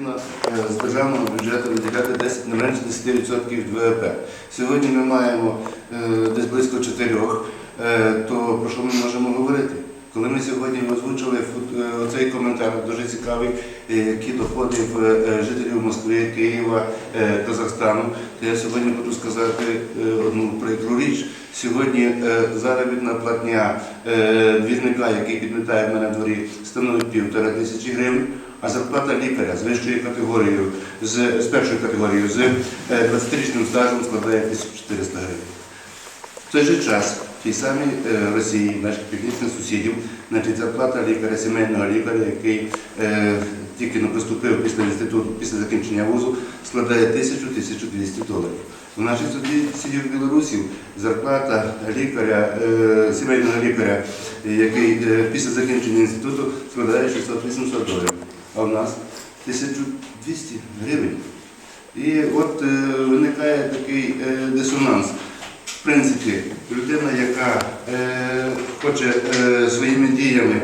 необхідно е, з державного бюджету виділяти 10, не менше 10% від ВВП. Сьогодні ми маємо е, десь близько 4, е, то про що ми можемо говорити? Коли ми сьогодні озвучили оцей коментар, дуже цікавий, які доходи жителів Москви, Києва, Казахстану, то я сьогодні хочу сказати одну прикру річ. Сьогодні заробітна платня двірника, який підмітає мене дворі, становить півтора тисячі гривень, а зарплата лікаря з вищою категорією, з, з першою категорією, з е, 20-річним стажем складає 1400 гривень. В той же час в тій самій е, Росії, наших північних сусідів, значить, зарплата лікаря, сімейного лікаря, який е, тільки не приступив після інституту, після закінчення вузу, складає 1000-1200 доларів. У наших сусідів білорусів зарплата лікаря, е, сімейного лікаря, е, який е, після закінчення інституту складає 600-800 доларів, в нас 1200 гривень. І от е, виникає такий е, дисонанс. В принципі, людина, яка е, хоче е, своїми діями